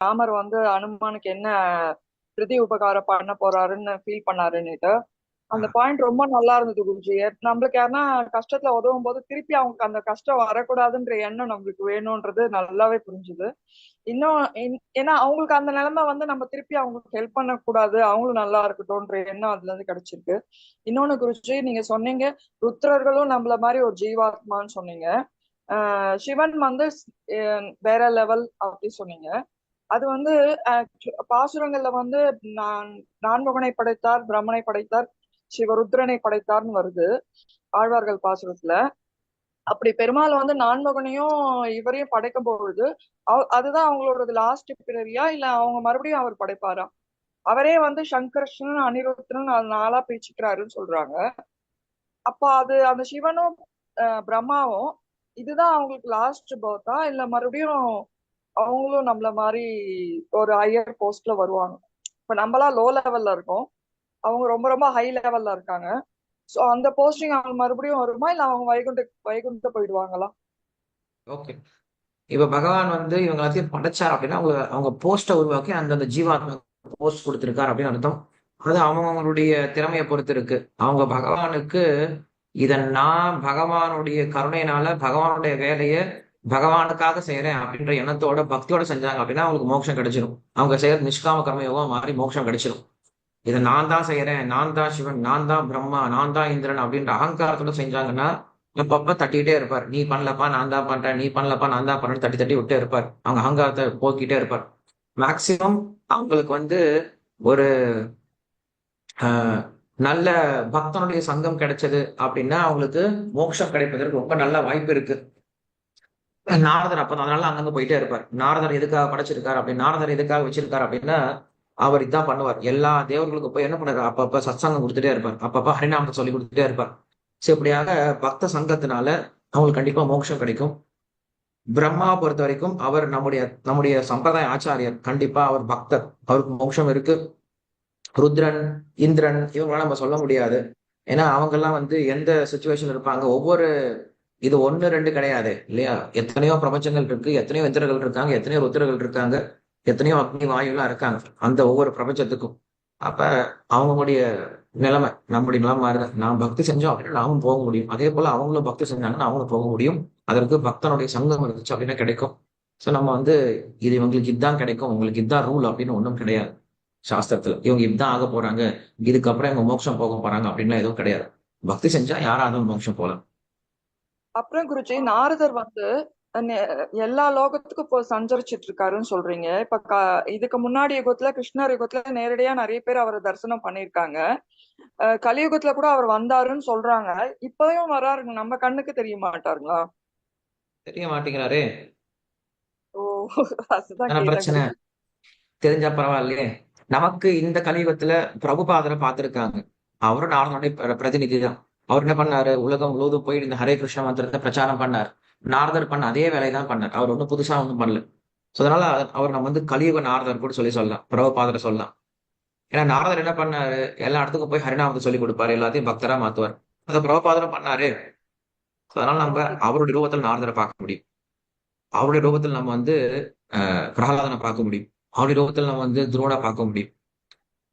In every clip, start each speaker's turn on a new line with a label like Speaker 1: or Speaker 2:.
Speaker 1: ராமர் வந்து அனுமானுக்கு என்ன பிரதி உபகாரம் பண்ண போறாருன்னு ஃபீல் பண்ணாருன்னுட்டு. அந்த பாயிண்ட் ரொம்ப நல்லா இருந்தது குருஜி. நம்மளுக்கு யாருன்னா கஷ்டத்துல உதவும் போது திருப்பி அவங்களுக்கு அந்த கஷ்டம் வரக்கூடாதுன்ற எண்ணம் நம்மளுக்கு வேணும்ன்றது நல்லாவே புரிஞ்சுது. இன்னும் இன்- ஏன்னா அவங்களுக்கு அந்த நிலைமை வந்து நம்ம திருப்பி அவங்களுக்கு ஹெல்ப் பண்ணக்கூடாது. அவங்களும் நல்லா இருக்கட்டும்ன்ற எண்ணம் அதுல இருந்து கிடைச்சிருக்கு. இன்னொன்னு குருஜி நீங்க சொன்னீங்க ருத்ரர்களும் நம்மள மாதிரி ஒரு ஜீவாத்மான்னு சொன்னீங்க. சிவன் வந்து வேற லெவல் அப்படி சொன்னீங்க. அது வந்து பாசுரங்கள்ல வந்து நான் நான்முகனை படைத்தார் பிரம்மனை படைத்தார் சிவருத்ரனை படைத்தார்னு வருது ஆழ்வார்கள் பாசுரத்துல. அப்படி பெருமாள் வந்து நான்மகனையும் இவரையும் படைக்கும் பொழுது அதுதான் அவங்களோட லாஸ்ட் பிறவியா இல்ல அவங்க மறுபடியும் அவர் படைப்பாரா? அவரே வந்து சங்கர்ஷன் அனிருத்தன் நாளா பிரிச்சுக்கிறாருன்னு சொல்றாங்க. அப்ப அது அந்த சிவனும் அஹ், பிரம்மாவும் இதுதான் அவங்களுக்கு லாஸ்ட் பர்த்தா இல்ல மறுபடியும் அவங்களும் நம்மள மாதிரி ஒரு ஹையர் போஸ்ட்ல வருவாங்க. இப்ப நம்மளா லோ லெவல்ல இருக்கோம். அவங்க ரொம்ப ரொம்ப ஹை லெவல்ல இருக்காங்க. சோ அந்த போஸ்டிங் அவங்க மறுபடியும் வருமா? இல்ல அவங்க வைகுண்ட வைகுண்ட போயிடுவாங்களா?
Speaker 2: ஓகே இப்ப பகவான் வந்து இவங்க எல்லாத்தையும் படைச்சார் அப்படின்னா அவங்க அவங்க போஸ்ட உருவாக்கி அந்தந்த ஜீவாத்மா போஸ்ட் கொடுத்திருக்கார் அப்படின்னு அர்த்தம். அது அவங்களுடைய திறமையை பொறுத்து இருக்கு. அவங்க பகவானுக்கு இதை நான் பகவானுடைய கருணையினால பகவானுடைய வேலையை பகவானுக்காக செய்யறேன் அப்படின்ற எண்ணத்தோட பக்தியோட செஞ்சாங்க அப்படின்னா அவங்களுக்கு மோட்சம் கிடைச்சிடும் அவங்க செய்யற நிஷ்காம கர்மயோகம் மாறி மோட்சம் கிடைச்சிடும் இதை நான் தான் செய்யறேன் நான் தான் சிவன் நான் தான் பிரம்மா நான் தான் இந்திரன் அப்படின்ற அகங்காரத்தோட செஞ்சாங்கன்னா அப்பப்ப தட்டிக்கிட்டே இருப்பார். நீ பண்ணலப்பா நான் தான் பண்றேன் நீ பண்ணலப்பா நான் தான் பண்றேன் தட்டி தட்டி விட்டே இருப்பார். அவங்க அகங்காரத்தை போக்கிட்டே இருப்பார். மேக்சிமம் அவங்களுக்கு வந்து ஒரு ஆஹ், நல்ல பக்தனுடைய சங்கம் கிடைச்சது அப்படின்னா அவங்களுக்கு மோட்சம் கிடைப்பதற்கு ரொம்ப நல்ல வாய்ப்பு இருக்கு. நாரதர் அப்ப அதனால அங்கங்க போயிட்டே இருப்பார். நாரதர் எதுக்காக படைச்சிருக்காரு அப்படின்னு நாரதர் எதுக்காக வச்சிருக்காரு அப்படின்னா அவர் இதான் பண்ணுவார். எல்லா தேவர்களுக்கும் போய் என்ன பண்ணாரு அப்பப்ப சத்சங்கம் கொடுத்துட்டே இருப்பார். அப்பப்ப ஹரிநாமத்தை சொல்லி கொடுத்துட்டே இருப்பார். ஸோ இப்படியாக பக்த சங்கத்தினால அவங்களுக்கு கண்டிப்பா மோட்சம் கிடைக்கும். பிரம்மா பொறுத்த வரைக்கும் அவர் நம்முடைய நம்முடைய சம்பிரதாய ஆச்சாரியர். கண்டிப்பா அவர் பக்தர். அவருக்கு மோட்சம் இருக்கு. ருத்ரன் இந்திரன் இவங்களாம் நம்ம சொல்ல முடியாது. ஏன்னா அவங்கெல்லாம் வந்து எந்த சுச்சுவேஷன் இருப்பாங்க? ஒவ்வொரு இது ஒண்ணு ரெண்டு கிடையாது இல்லையா? எத்தனையோ பிரபஞ்சங்கள் இருக்கு எத்தனையோ இந்திரர்கள் இருக்காங்க எத்தனையோ ருத்திரர்கள் இருக்காங்க எத்தனையோ அக்னி வாயுலாம் இருக்காங்க அந்த ஒவ்வொரு பிரபஞ்சத்துக்கும். அப்ப அவங்களுடைய நிலைமை நம்முடைய நிலைமை மாதிரி நாம் பக்தி செஞ்சோம் அப்படின்னா நாமும் போக முடியும். அதே போல அவங்களும் பக்தி செஞ்சாங்கன்னா அவங்களும் போக முடியும். அதற்கு பக்தனுடைய சங்கம் இருந்துச்சு அப்படின்னா கிடைக்கும். ஸோ நம்ம வந்து இது இவங்களுக்கு இதுதான் கிடைக்கும் உங்களுக்கு இதுதான் ரூல் அப்படின்னு ஒன்றும் கிடையாது. சாஸ்திரத்துல இவங்க இதுதான் ஆக போறாங்க இதுக்கப்புறம் இவங்க மோட்சம் போக போறாங்க அப்படின்லாம் எதுவும் கிடையாது. பக்தி செஞ்சா யாராலும் மோட்சம் போகலாம்.
Speaker 1: அப்புறம் குருஜி நாரதர் வந்து எல்லா லோகத்துக்கும் இப்போ சஞ்சரிச்சிட்டு இருக்காருன்னு சொல்றீங்க. இப்ப இதுக்கு முன்னாடி யுகத்துல கிருஷ்ணர் யுகத்துல நேரடியா நிறைய பேர் அவரை தரிசனம் பண்ணியிருக்காங்க. அஹ் கலியுகத்துல கூட அவர் வந்தாருன்னு சொல்றாங்க. இப்பயும் வராருங்க. நம்ம கண்ணுக்கு தெரிய மாட்டாருங்களா?
Speaker 2: தெரிய மாட்டேங்கிறாரே.
Speaker 1: ஓ
Speaker 2: பிரச்சனை. தெரிஞ்சா பரவாயில்லையே. நமக்கு இந்த கலியுகத்துல பிரபுபாதரை பார்த்திருக்காங்க. அவரும் நாரதனுடைய பிர- பிரதிநிதி தான் அவர் என்ன பண்ணாரு? உலகம் முழுவதும் போய் இந்த ஹரே கிருஷ்ண மந்திரத்தை பிரச்சாரம் பண்ணார். நாரதர் பண்ண அதே வேலையை தான் பண்ணார். அவர் ஒன்றும் புதுசா ஒன்றும் பண்ணல. ஸோ அதனால அவர் நம்ம வந்து கலியுக நாரதர் கூட சொல்லி சொல்லலாம். பிரபபாதரை சொல்லலாம். ஏன்னா நாரதர் என்ன பண்ணாரு? எல்லா இடத்துக்கும் போய் ஹரிநாமத்தை சொல்லி கொடுப்பாரு. எல்லாத்தையும் பக்தரா மாத்துவார். அதை பிரபபாதரம் பண்ணாரு. அதனால நம்ம அவருடைய ரூபத்தில் நாரதரை பார்க்க முடியும். அவருடைய ரூபத்தில் நம்ம வந்து பிரகலாதனை பார்க்க முடியும். அவருடைய ரூபத்தில் நம்ம வந்து துரோணா பார்க்க முடியும்.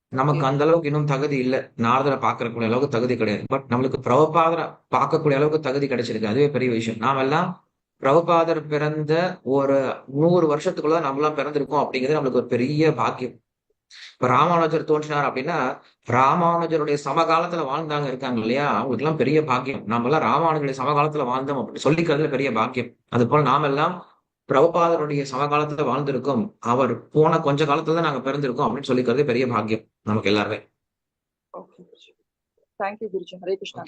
Speaker 2: நமக்கு. அந்த அளவுக்கு இன்னும் தகுதி இல்லை. நாரதரை பார்க்கக்கூடிய அளவுக்கு தகுதி கிடையாது. பட் நம்மளுக்கு பிரபுபாதரை பார்க்கக்கூடிய அளவுக்கு தகுதி கிடைச்சிருக்கு. அதுவே பெரிய விஷயம். நாம எல்லாம் பிரபுபாதர் பிறந்த ஒரு நூறு வருஷத்துக்குள்ள நம்மளாம் பிறந்திருக்கோம் அப்படிங்கிறது நம்மளுக்கு ஒரு பெரிய பாக்கியம். இப்ப ராமானுஜர் தோன்றினார் அப்படின்னா ராமானுஜருடைய சமகாலத்துல வாழ்ந்தாங்க இருக்காங்க இல்லையா? அவங்களுக்கு எல்லாம் பெரிய பாக்கியம். நாம எல்லாம் ராமானுஜருடைய சமகாலத்துல வாழ்ந்தோம் அப்படின்னு சொல்லிக்கிறதுல பெரிய பாக்கியம். அது போல நாம எல்லாம் பிரபுபாதருடைய சமகாலத்துல வாழ்ந்திருக்கோம். அவர் போன கொஞ்ச காலத்துல தான் நாங்க பிறந்திருக்கோம் அப்படின்னு சொல்லிக்கிறதே பெரிய பாக்கியம் நமக்கு எல்லாருமே.
Speaker 1: தேங்க்யூ குருஜி ஹரே கிருஷ்ணா